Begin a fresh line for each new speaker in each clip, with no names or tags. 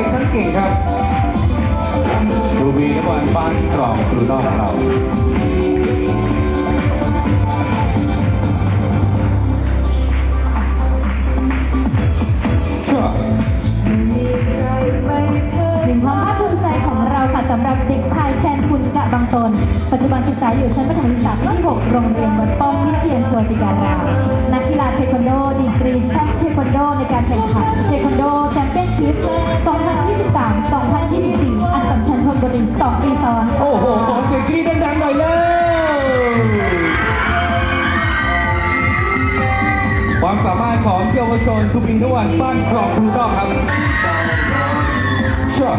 องทั้งเก่งครับครูบีนวันบ้านกรองครูนอกเรา
บางตน ปัจจุบันศึกษาอยู่ชั้นประถมศึกษาปีที่6โรงเรียนวัดป้อมวิเชียนชวนติการามนักกีฬาเทควันโดดีกรีแชมป์เทควันโดในการแข่งขันเทควันโดแชมเปี้ยนชิพ 2023-2024 อัสสัมชัญธนบุรี2ปีซ้อน
โอ้โหขอเสียงกรี๊ดดังๆหน่อยเลยความสามารถของเยาวชนทุกอินทวันบ้านครองครูนอกครับชั่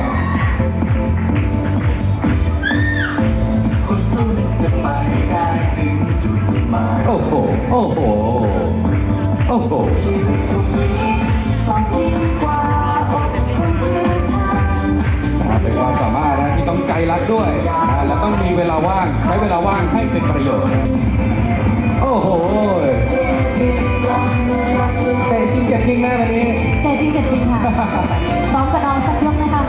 โหโอ้โห โอ้โหนะครับเป็นความสามารถนะที่ต้องใจรักด้วยนะและต้องมีเวลาว่างใช้เวลาว่างให้เป็นประโยชน์ โอ้โหแต่จริงจังจริงนะวันนี้
แต่จริงจัดจริงค่ะซ้อมกับน้องสักยกไหมคะ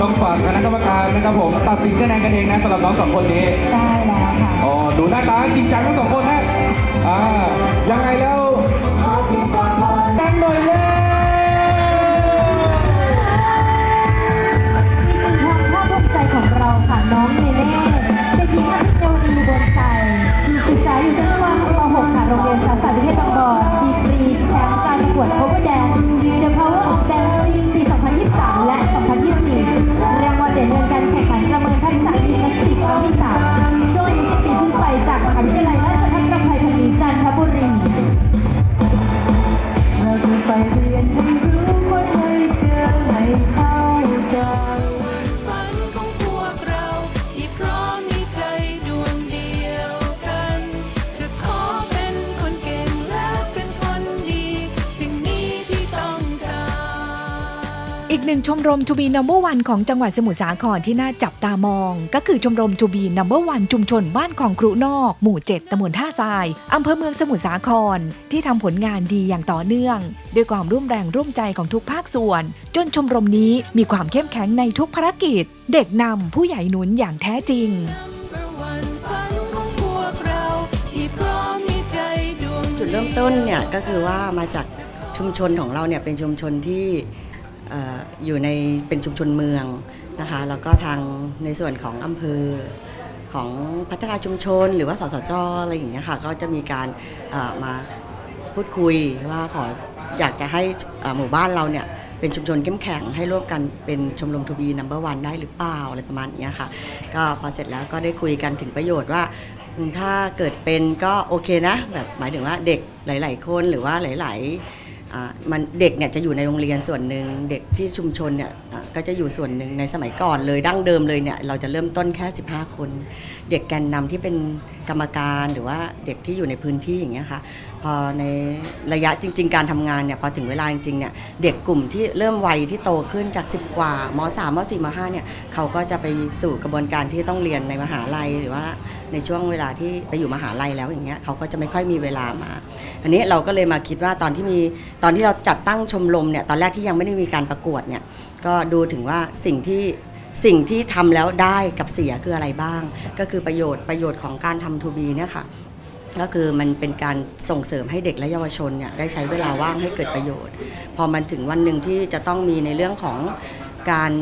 ต้องฝากคณะกรรมการนะครับผม ตัดสินคะแนนกันเองนะสำหรับน้องสองคนนี้
ใช่แล้วค่ะ
อ๋อ ดูหน้าตาจริงจังทั้งสองคนนะ อ่ายังไงแล้วดังหน่อยเลย
อีกหนึ่งความภาคภูมิใจของเราค่ะน้อง กหนึ่งชมรมทูบีนั
มเบ
อร์วันของจังหวัดสมุทรสาครที่น่าจับตามอง ก็คือชมรมทูบีนัมเบอร์วันชุมชนบ้านของครุนอก หมู่ 7ตำบลท่าทรายอำเภอเมืองสมุทรสาคร ที่ทำผลงานดีอย่างต่อเนื่อง ด้วยความร่วมแรงร่วมใจของทุกภาคส่วน จนชมรมนี้มีความเข้มแข็งในทุกภารกิจ เด็กนำผู้ใหญ่หนุนอย่างแท้จริง
จุด
เริ่มต้นเนี่ยก็คือว่ามาจากชุมชนของเราเนี่ยเป็นชุมชนที่ อยู่ในเป็นชุมชนเมืองนะคะแล้วก็ทางในส่วนของอำเภอของพัฒนาชุมชน หรือว่าสสจอะไรอย่างเงี้ยค่ะก็จะมีการมาพูดคุยว่าขออยากจะให้หมู่บ้านเราเนี่ยเป็นชุมชนเข้มแข็งให้ร่วมกันเป็นชมรมทูบีนัมเบอร์วันได้หรือเปล่าอะไรประมาณเนี้ยค่ะ ก็พอเสร็จแล้วก็ได้คุยกันถึงประโยชน์ว่าถ้าเกิดเป็นก็โอเคนะแบบหมายถึงว่าเด็กหลาย ๆ คนหรือว่าหลาย ๆ มันเด็กเนี่ยจะอยู่ในโรงเรียนส่วนหนึ่งเด็กที่ชุมชนเนี่ยก็จะอยู่ส่วนหนึ่งในสมัยก่อนเลยดั้งเดิมเลยเนี่ยเราจะเริ่มต้นแค่ 15 คน เด็กแกนนำที่เป็นกรรมการหรือว่าเด็กที่อยู่ในพื้นที่อย่างเงี้ยค่ะ พอในระยะจริง ๆ การทำงานเนี่ยพอถึงเวลาจริงๆเนี่ยเด็กกลุ่มที่เริ่มวัยที่โตขึ้นจาก 10 กว่าม3ม4ม5เนี่ยเขาก็จะไปสู่กระบวนการที่ต้องเรียนในมหาลัยหรือว่าในช่วงเวลาที่ไปอยู่มหาลัยแล้วอย่างเงี้ยเขาก็จะไม่ค่อยมีเวลามา อันนี้เราก็เลยมาคิดว่าตอนที่มีตอนที่เราจัดตั้งชมรมเนี่ยตอนแรกที่ยังไม่ได้มีการประกวดเนี่ยก็ดูถึงว่าสิ่งที่สิ่งที่ทำแล้วได้กับเสียคืออะไรบ้าง ก็คือประโยชน์ประโยชน์ของการทำทูบีเนี่ยค่ะ ก็คือมันเป็นการส่งเสริมให้เด็กและเยาวชนเนี่ยได้ใช้เวลาว่างให้เกิดประโยชน์ พอมันถึงวันหนึ่งที่จะต้องมีในเรื่องของการ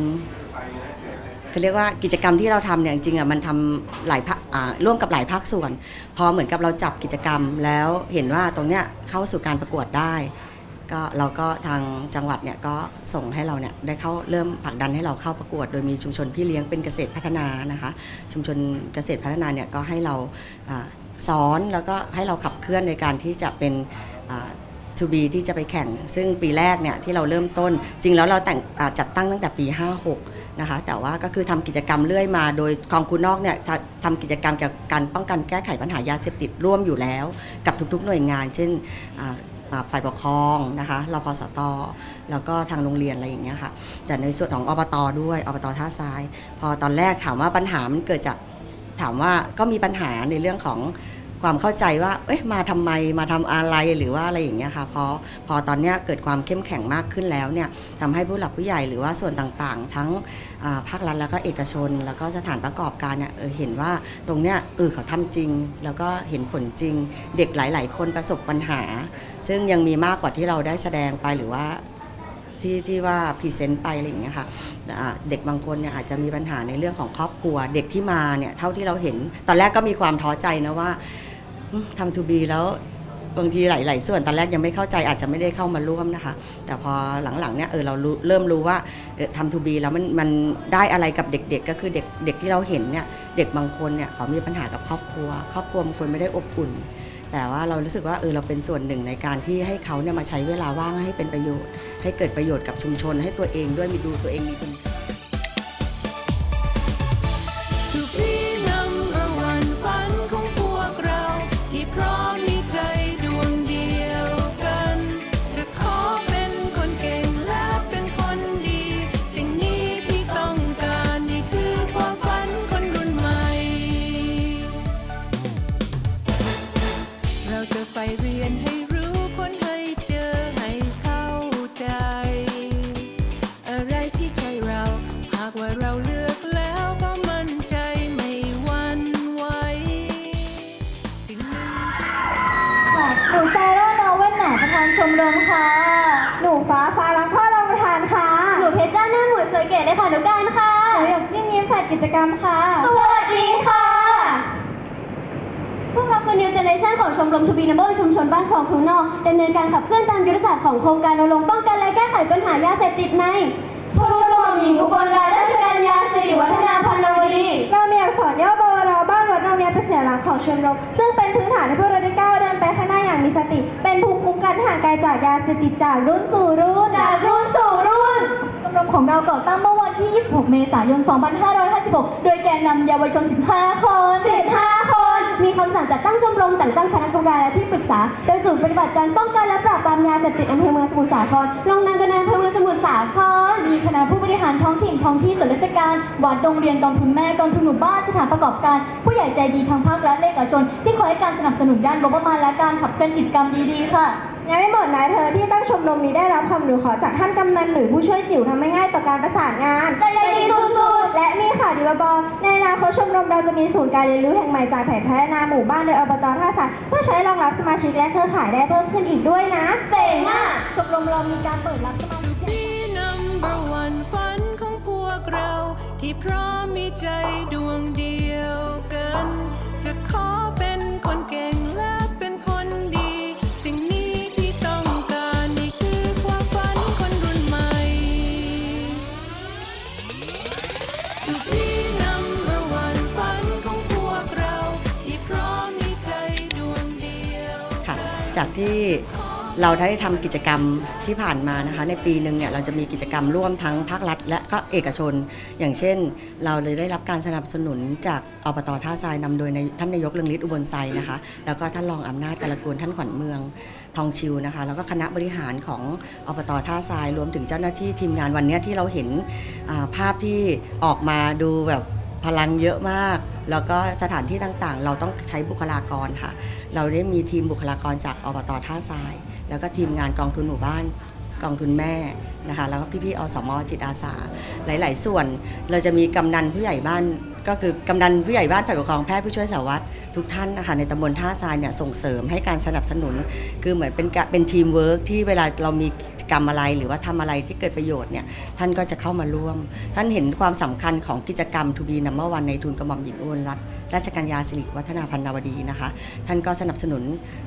เขาเรียกว่ากิจกรรมที่เราทำเนี่ยจริงๆอะมันทำหลายภาคอ่าร่วมกับหลายภาคส่วน พอเหมือนกับเราจับกิจกรรมแล้วเห็นว่าตรงเนี้ยเข้าสู่การประกวดได้ ก็เราก็ทางจังหวัดเนี่ยก็ส่งให้เราเนี่ยได้เข้าเริ่มผลักดันให้เราเข้าประกวด โดยมีชุมชนพี่เลี้ยงเป็นเกษตรพัฒนานะคะ ชุมชนเกษตรพัฒนาเนี่ยก็ให้เราอ่า สอนแล้วก็ให้เราขับเคลื่อนในการที่จะเป็นทูบีที่จะไปแข่ง ซึ่งปีแรกเนี่ยที่เราเริ่มต้น จริงแล้วเราแต่งจัดตั้งตั้งแต่ปี 56 นะคะ แต่ว่าก็คือทำกิจกรรมเรื่อยมา โดยกองคุณนอกเนี่ยทำทำกิจกรรมเกี่ยวกับการป้องกันแก้ไขปัญหายาเสพติดร่วมอยู่แล้ว กับทุกๆหน่วยงาน เช่นฝ่ายปกครองนะคะรพสต แล้วก็ทางโรงเรียนอะไรอย่างเงี้ยค่ะ แต่ในส่วนของอบตด้วยอบตท่าทราย พอตอนแรกถามว่าปัญหามันเกิดจาก ถามว่าก็มีปัญหาในเรื่องของความเข้าใจว่า เอ๊ะ มาทำไม มาทำอะไร หรือว่าอะไรอย่างเงี้ยค่ะ พอ พอตอนเนี้ยเกิดความเข้มแข็งมากขึ้นแล้วเนี่ยทำให้ผู้หลักผู้ใหญ่หรือว่าส่วนต่างๆ ทั้งภาครัฐแล้วก็เอกชน แล้วก็สถานประกอบการเนี่ยเออเห็นว่าตรงเนี้ยเออเขาทำจริง แล้วก็เห็นผลจริง เด็กหลาย ๆ คนประสบปัญหา ซึ่งยังมีมากกว่าที่เราได้แสดงไปหรือว่า ที่ที่ว่าพรีเซนต์ไปอะไรอย่างเงี้ยค่ะอ่าเด็กบางคนเนี่ยอาจจะมีปัญหาในเรื่องของครอบครัว เด็กที่มาเนี่ยเท่าที่เราเห็น ตอนแรกก็มีความท้อใจนะว่าอืมทำทูบีแล้วบางทีหลาย ๆ ส่วนตอนแรกยังไม่เข้าใจอาจจะไม่ได้เข้ามาร่วมนะคะ แต่พอหลัง ๆ เนี่ยเออเรารู้เริ่มรู้ว่าทำทูบีแล้วมันมันได้อะไรกับเด็ก ๆ ก็คือเด็กเด็กที่เราเห็นเนี่ยเด็กบางคนเนี่ยเขามีปัญหากับครอบครัว ครอบครัวบางคนไม่ได้อบอุ่น แต่ว่าเรารู้สึกว่าเออเราเป็นส่วนหนึ่งในการที่ให้เขาเนี่ยมาใช้เวลาว่างให้เป็นประโยชน์ ให้เกิดประโยชน์กับชุมชน ให้ตัวเองด้วยมีดูตัวเองมีคุณ
ค่าา
ประธานชมรมค่ะ หนูฟ้าฟ้ารักพ่อรองประธานค่ะ หนูเพชรจ้าหน้าหมวยสวยเก๋เลยค่ะหนูการค่ะหนูหยกจิ้มยิ้มฝ่ายกิจกรรมค่ะ สวัสดีค่ะ พวกเราคือ New Generation ของชมรมทูบีนัมเบอร์ชุมชนบ้านคลองครูนอกดำเนินการขับเคลื่อนตามยุทธศาสตร์ของโครงการรณรงค์ป้องกันและแก้ไขปัญหายาเสพติดในทุนกระหม่อมหญิงอุบลรัตนราชกัญญาสิริวัฒนาพันนวดี เรามีอักษรย่อบวรบ้านวัดโรงเรียนเป็นสัญลักษณ์ของชมรม ซึ่งเป็นพื้นฐานให้พวกเราได้ก้าวเดินไปข้างหน้า อย่างมีสติ เป็นภูมิคุ้มกันห่างไกลจากยาเสพติดจากรุ่นสู่รุ่น จากรุ่นสู่รุ่นชมรมของเราก่อตั้งเมื่อวันที่ 26 เมษายน 2556 โดยแกนนำเยาวชน 15 คน 15คน มีคำสั่งจัดตั้งชมรมแต่งตั้งคณะกรรมการและที่ปรึกษาโดยศูนย์ปฏิบัติการป้องกันและปราบปรามยาเสพติดอำเภอเมืองสมุทรสาครลงนามกันในอำเภอเมืองสมุทรสาครมีคณะผู้บริหารท้องถิ่นท้องที่ส่วนราชการวัดโรงเรียนกองทุนแม่กองทุนหมู่บ้านสถานประกอบการ ผู้ใหญ่ใจดีทางภาครัฐและเอกชน ที่คอยให้การสนับสนุนด้านงบประมาณและการขับเคลื่อนกิจกรรมดีๆค่ะ
ยังไม่หมดนะเธอที่ตั้งชมรมนี้ได้รับความอนุเคราะห์จากท่านกำนันหรือผู้ช่วยจิ๋วทำให้ง่ายต่อการประสานงาน
ใจดีสุด
และนี่ค่ะดีบบอในอนาคตชมรมเราจะมีศูนย์การเรียนรู้แห่งใหม่จากแผนพัฒนาหมู่บ้านโดยอบตท่าสายเพื่อใช้รองรับสมาชิกและเครือข่ายได้เพิ่มขึ้นอีกด้วยนะ
เจ๋งมากชมรมเรามีการเปิดรับสมาชิ
To
ก
be number one ฝันของพวกเรา ที่พร้อมมีใจดวงเดียวกัน จะขอ จา
กที่เราได้ทำกิจกรรมที่ผ่านมานะคะในปีหนึ่งเนี่ยเราจะมีกิจกรรมร่วมทั้งภาครัฐ และก็เอกชน อย่างเช่น เราเลยได้รับการสนับสนุนจากอบตท่าทรายนำโดยท่านนายกเรืองฤทธิ์อุบลไซนะคะ แล้วก็ท่านรองอำนาจกาลกูลท่านขวัญเมืองทองชิวนะคะ แล้วก็คณะบริหารของอบตท่าทรายรวมถึงเจ้าหน้าที่ทีมงานวันนี้ที่เราเห็นภาพที่ออกมาดูแบบ พลังเยอะมาก แล้วก็สถานที่ต่างๆ เราต้องใช้บุคลากรค่ะ เราได้มีทีมบุคลากรจากอบตท่าทราย แล้วก็ทีมงานกองทุนหมู่บ้านกองทุนแม่นะคะ แล้วก็พี่ๆอสมอจิตอาสา หลาย ๆ ส่วน เราจะมีกำนันผู้ใหญ่บ้านก็คือกำนันผู้ใหญ่บ้านฝ่ายปกครองแพทย์ผู้ช่วยสารวัตรทุกท่านนะคะในตำบลท่าทรายเนี่ยส่งเสริมให้การสนับสนุน คือเหมือนเป็นเป็นทีมเวิร์กที่เวลาเรามี จกรรมอะไร หรือว่าทำอะไรที่เกิดประโยชน์เนี่ยท่านก็จะเข้ามาร่วม ท่านเห็นความสำคัญของกิจกรรมทูบีนัมเบอร์วันในทุนกระหม่อมหญิงอุบลรัตน์ราชกัญญาสิริวัฒนาพันนาวดีนะคะ ท่านก็สนับสนุน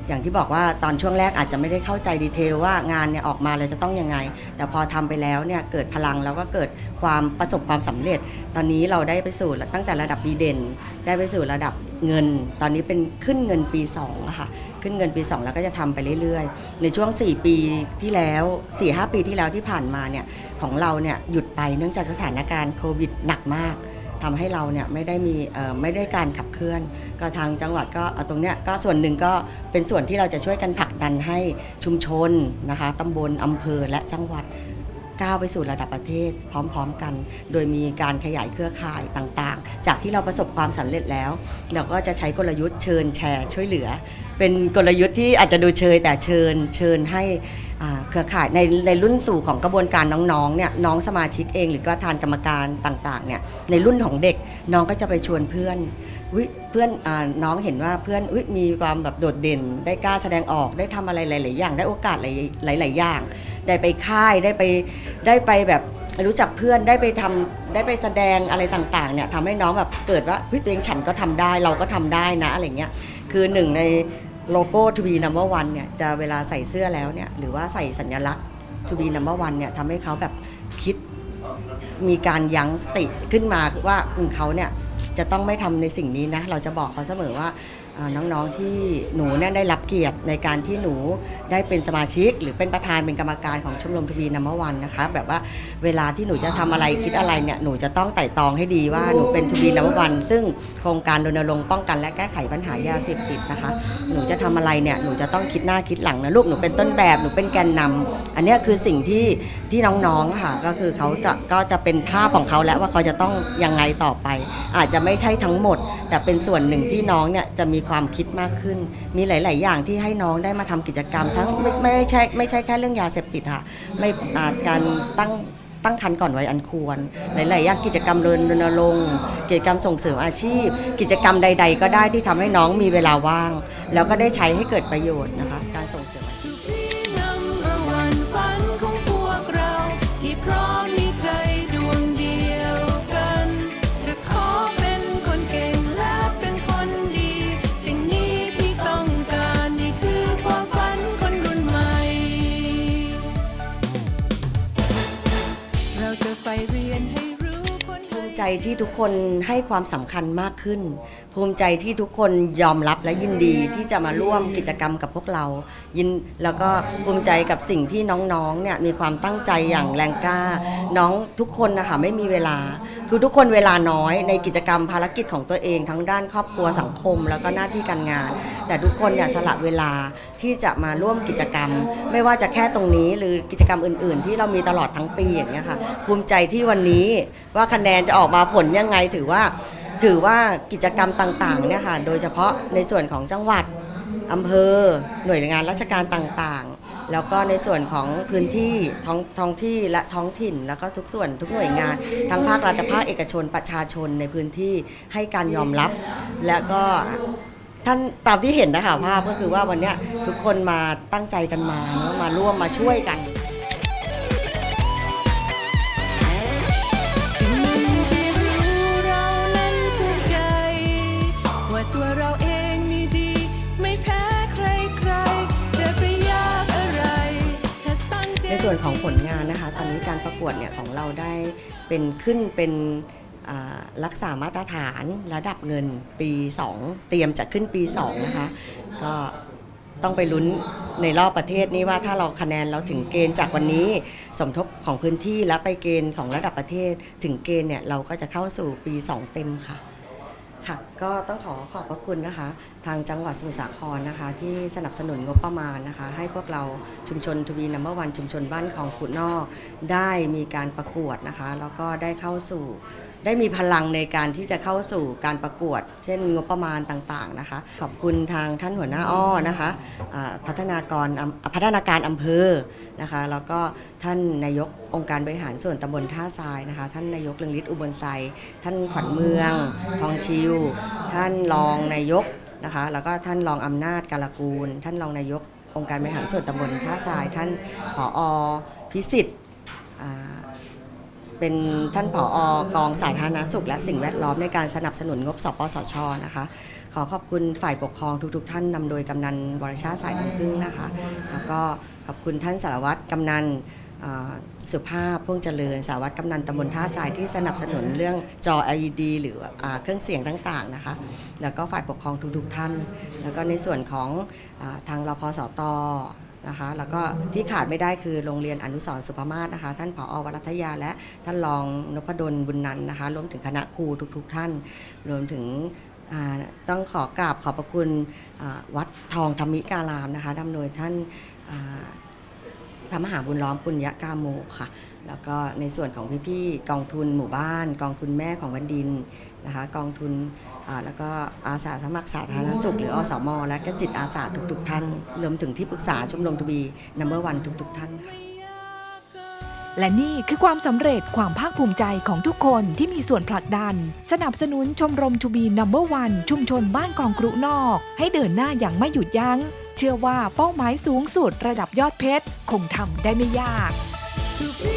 อย่างที่บอกว่าตอนช่วงแรกอาจจะไม่ได้เข้าใจดีเทลว่างานเนี่ยออกมาเลยจะต้องยังไง แต่พอทำไปแล้วเนี่ยเกิดพลังแล้วก็เกิดความประสบความสำเร็จ ตอนนี้เราได้ไปสู่ตั้งแต่ระดับดีเด่น ได้ไปสู่ระดับ เงิน ตอนนี้เป็นขึ้นเงินปี2อะค่ะ ขึ้นเงินปี 2 แล้วก็จะทำไปเรื่อยๆ ในช่วง 4 ปีที่แล้ว4-5ปีที่แล้วที่ผ่านมาเนี่ยของเราเนี่ยหยุดไปเนื่องจากสถานการณ์โควิดหนักมากทำให้เราเนี่ยไม่ได้มีไม่ได้การขับเคลื่อน ก็ทางจังหวัดก็เอาตรงเนี้ยก็ส่วนหนึ่งก็เป็นส่วนที่เราจะช่วยกันผลักดันให้ชุมชนนะคะตำบลอำเภอและจังหวัด ก้าวไปสู่ระดับประเทศ พร้อมๆกัน โดยมีการขยายเครือข่ายต่างๆ จากที่เราประสบความสำเร็จแล้ว เราก็จะใช้กลยุทธ์เชิญแชร์ช่วยเหลือ เป็นกลยุทธ์ที่อาจจะดูเชยแต่เชิญเชิญให้ เครือข่ายในในรุ่นสู่ของกระบวนการน้องๆเนี่ยน้องสมาชิกเองหรือก็ทานกรรมการต่างๆเนี่ยในรุ่นของเด็กน้องก็จะไปชวนเพื่อนอุยเพื่อนอน้องเห็นว่าเพื่อนอุยมีความแบบโดดเด่น ได้กล้าแสดงออกได้ทำอะไรหลาย ๆ อย่าง ได้โอกาสหลายๆอย่าง ได้ไปค่ายได้ไปได้ไปแบบรู้จักเพื่อนได้ไปทำได้ไปแสดงอะไรต่างๆเนี่ยทำให้น้องแบบเกิดว่าเฮ้ยตัวเองฉันก็ทำได้เราก็ทำได้นะอะไรเงี้ยคือหนึ่งใน โลโก้ to be number one เนี่ยจะเวลาใส่เสื้อแล้วเนี่ยหรือว่าใส่สัญลักษณ์ to be number one เนี่ยทำให้เขาแบบคิดมีการยั้งสติขึ้นมาว่าอืมเขาเนี่ยจะต้องไม่ทำในสิ่งนี้นะ เราจะบอกเขาเสมอว่า น้องๆที่หนูเนี่ยได้รับเกียรติในการที่หนูได้เป็นสมาชิก หรือเป็นประธานเป็นกรรมการของชมรมทวีนัมวันนะคะ แบบว่าเวลาที่หนูจะทำอะไรคิดอะไรเนี่ยหนูจะต้องไต่ตองให้ดีว่าหนูเป็นทวีนัมวัน ซึ่งโครงการรณรงค์ป้องกันและแก้ไขปัญหายาเสพติดนะคะ หนูจะทำอะไรเนี่ยหนูจะต้องคิดหน้าคิดหลังนะลูกหนูเป็นต้นแบบหนูเป็นแกนนำอันนี้คือสิ่งที่ที่น้องๆค่ะก็คือเขาจะก็จะเป็นภาพของเขาแล้วว่าเขาจะต้องยังไงต่อไป อาจจะไม่ใช่ทั้งหมด แต่เป็นส่วนหนึ่งที่น้องเนี่ยจะมีความคิดมากขึ้น มีหลาย ๆ อย่างที่ให้น้องได้มาทำกิจกรรม ทั้งไม่ไม่ใช่ไม่ใช่แค่เรื่องยาเสพติดค่ะไม่อาจการตั้งตั้งคันก่อนวัยอันควร หลาย ๆ อย่างกิจกรรมรณรงค์กิจกรรมส่งเสริมอาชีพ กิจกรรมใด ๆ ก็ได้ที่ทำให้น้องมีเวลาว่าง แล้วก็ได้ใช้ให้เกิดประโยชน์นะคะ เรา
จะใฝ่เรียนให้รู้คน
ภูมิใจที่ทุกคนให้ความสำคัญมากขึ้น ภูมิใจที่ทุกคนยอมรับและยินดีที่จะมาร่วมกิจกรรมกับพวกเรา ยินแล้วก็ภูมิใจกับสิ่งที่น้องๆเนี่ยมีความตั้งใจอย่างแรงกล้า น้องทุกคนนะคะไม่มีเวลา คือทุกคนเวลาน้อยในกิจกรรมภารกิจของตัวเอง ทั้งด้านครอบครัวสังคม แล้วก็หน้าที่การงาน แต่ทุกคนเนี่ยสละเวลาที่จะมาร่วมกิจกรรม ไม่ว่าจะแค่ตรงนี้หรือกิจกรรมอื่น ๆ ที่เรามีตลอดทั้งปีอย่างเงี้ยค่ะภูมิใจที่วันนี้ว่าคะแนนจะออกมาผลยังไงถือว่าถือว่ากิจกรรมต่างๆเนี่ยค่ะโดยเฉพาะในส่วนของจังหวัดอำเภอ หน่วยงานราชการต่างๆ แล้วก็ในส่วนของพื้นที่ท้องท้องที่และท้องถิ่น แล้วก็ทุกส่วนทุกหน่วยงาน ทั้งภาครัฐภาคเอกชนประชาชนในพื้นที่ให้การยอมรับ และก็ท่านตามที่เห็นนะคะภาพก็คือว่าวันนี้ทุกคนมาตั้งใจกันมาเนาะมาร่วมมาช่วยกัน
ว
นของผลงานนะคะ ตอนนี้การประกวดเนี่ยของเราได้เป็นขึ้นเป็นรักษามาตรฐานระดับเงินปี 2 เตรียมจะขึ้นปี 2 นะคะ ก็ต้องไปลุ้นในรอบประเทศนี้ว่าถ้าเราคะแนนเราถึงเกณฑ์จากวันนี้สมทบของพื้นที่แล้วไปเกณฑ์ของระดับประเทศถึงเกณฑ์เนี่ยเราก็จะเข้าสู่ปี 2 เต็มค่ะ ค่ะก็ต้องขอขอบพระคุณนะคะ ทางจังหวัดสมุทรสาครนะคะ ที่สนับสนุนงบประมาณนะคะ ให้พวกเราชุมชนทวีนัมเบอร์วันชุมชนบ้านของขุนนอก ได้มีการประกวดนะคะ แล้วก็ได้เข้าสู่ ได้มีพลังในการที่จะเข้าสู่การประกวด เช่นงบประมาณต่างๆนะคะ ขอบคุณทางท่านหัวหน้าอ้อนะคะอ่าพัฒนากรพัฒนาการอำเภอนะคะ แล้วก็ท่านนายกองค์การบริหารส่วนตำบลท่าทรายนะคะ ท่านนายกเรืองฤทธิ์อุบลไซท่านขวัญเมือง ทองชิว ท่านรองนายกนะคะ แล้วก็ท่านรองอำนาจกาลกูล ท่านรองนายกองค์การบริหารส่วนตำบลท่าทราย ท่านผอพิสิทธิ์ เป็นท่านผออกองสาธารณสุข และสิ่งแวดล้อมในการสนับสนุนงบสปสชนะคะ ขอขอบคุณฝ่ายปกครองทุกๆ ท่านนำโดยกำนันบริชาติสายน้ำพึ่งนะคะ แล้วก็ขอบคุณท่านสารวัตรกำนันสุภาพพ่วงเจริญ สารวัตรกำนันตำบลท่าทรายที่สนับสนุนเรื่องจอ LED หรืออเครื่องเสียงต่างๆนะคะ แล้วก็ฝ่ายปกครองทุกๆท่าน แล้วก็ในส่วนของอทางรพสต นะคะแล้วก็ที่ขาดไม่ได้คือโรงเรียนอนุสรสุภมาศนะคะ ท่านผอวรัตยาและท่านรองนพดลบุญนันนะคะรวมถึงคณะครูทุกๆทท่าน รวมถึงต้องขอกราบขอบพระคุณวัดทองธรรมิการามนะคะดำโดยท่านพระมหาบุญล้อมปุญญกาโมค่ะ แล้วก็ในส่วนของพี่ๆกองทุนหมู่บ้าน กองทุนแม่ของวันดินนะคะ กองทุน อ่าแล้วก็อาสาสมัครสาธารณสุข หรืออสม และก็จิตอาสาทุกๆท่านรวมถึงที่ปรึกษาชมรมทบีนัมเบอร์วันทุกๆท่านค่ะ
และนี่คือความสำเร็จความภาคภูมิใจของทุกคนที่มีส่วนผลักดัน สนับสนุนชมรมทูบีนัมเบอร์วันชุมชนบ้านกองกรุนอก ให้เดินหน้าอย่างไม่หยุดยัง้ง เชื่อว่าเป้าหมายสูงสุดระดับยอดเพชร คงทำได้ไม่ยาก
To be